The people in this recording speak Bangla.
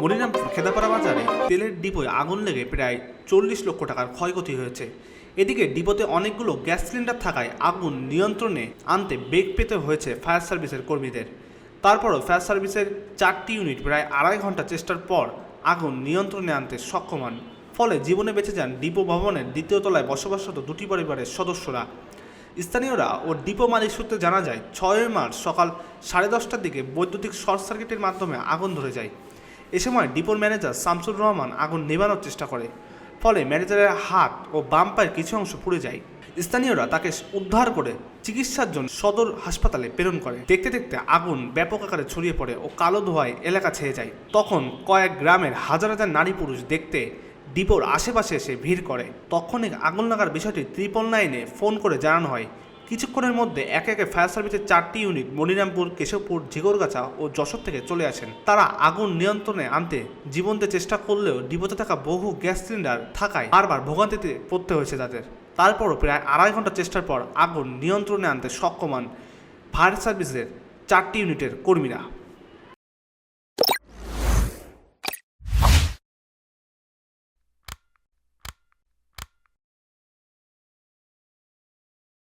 মনিরামপুর খেদাপাড়া বাজারে তেলের ডিপোয় আগুন লেগে প্রায় চল্লিশ লক্ষ টাকার ক্ষয়ক্ষতি হয়েছে। এদিকে ডিপোতে অনেকগুলো গ্যাস সিলিন্ডার থাকায় আগুন নিয়ন্ত্রণে আনতে বেগ পেতে হয়েছে ফায়ার সার্ভিসের কর্মীদের। তারপরও ফায়ার সার্ভিসের চারটি ইউনিট প্রায় আড়াই ঘণ্টা চেষ্টার পর আগুন নিয়ন্ত্রণে আনতে সক্ষম হন। ফলে জীবনে বেঁচে যান ডিপো ভবনের দ্বিতীয় তলায় বসবাসরত দুটি পরিবারের সদস্যরা। স্থানীয়রা ও ডিপো মালিক সূত্রে জানা যায় ছয় মার্চ সকাল সাড়ে দশটার দিকে বৈদ্যুতিক শর্ট সার্কিটের মাধ্যমে আগুন ধরে যায়। এ সময় ডিপোর ম্যানেজার শামসুর রহমান আগুন নেভানোর চেষ্টা করে, ফলে ম্যানেজারের হাত ও বাম পায়ের কিছু অংশ পুড়ে যায়। স্থানীয়রা তাকে উদ্ধার করে চিকিৎসার জন্য সদর হাসপাতালে প্রেরণ করে। দেখতে দেখতে আগুন ব্যাপক আকারে ছড়িয়ে পড়ে ও কালো ধোয়ায় এলাকা ছেয়ে যায়। তখন কয়েক গ্রামের হাজার হাজার নারী পুরুষ দেখতে ডিপোর আশেপাশে এসে ভিড় করে। তখনই আগুন লাগার বিষয়টি ত্রিপল নাইনে ফোন করে জানানো হয়। কিছুক্ষণের মধ্যে একে একে ফায়ার সার্ভিসের চারটি ইউনিট মনিরামপুর, কেশবপুর, ঝিগরগাছা ও যশোর থেকে চলে আসেন। তারা আগুন নিয়ন্ত্রণে আনতে জীবনতে চেষ্টা করলেও ডিপোতে থাকা বহু গ্যাস সিলিন্ডার থাকায় বারবার ভোগান্তিতে পড়তে হয়েছে তাদের। তারপরও প্রায় আড়াই ঘণ্টা চেষ্টার পর আগুন নিয়ন্ত্রণে আনতে সক্ষম হন ফায়ার সার্ভিসের চারটি ইউনিটের কর্মীরা।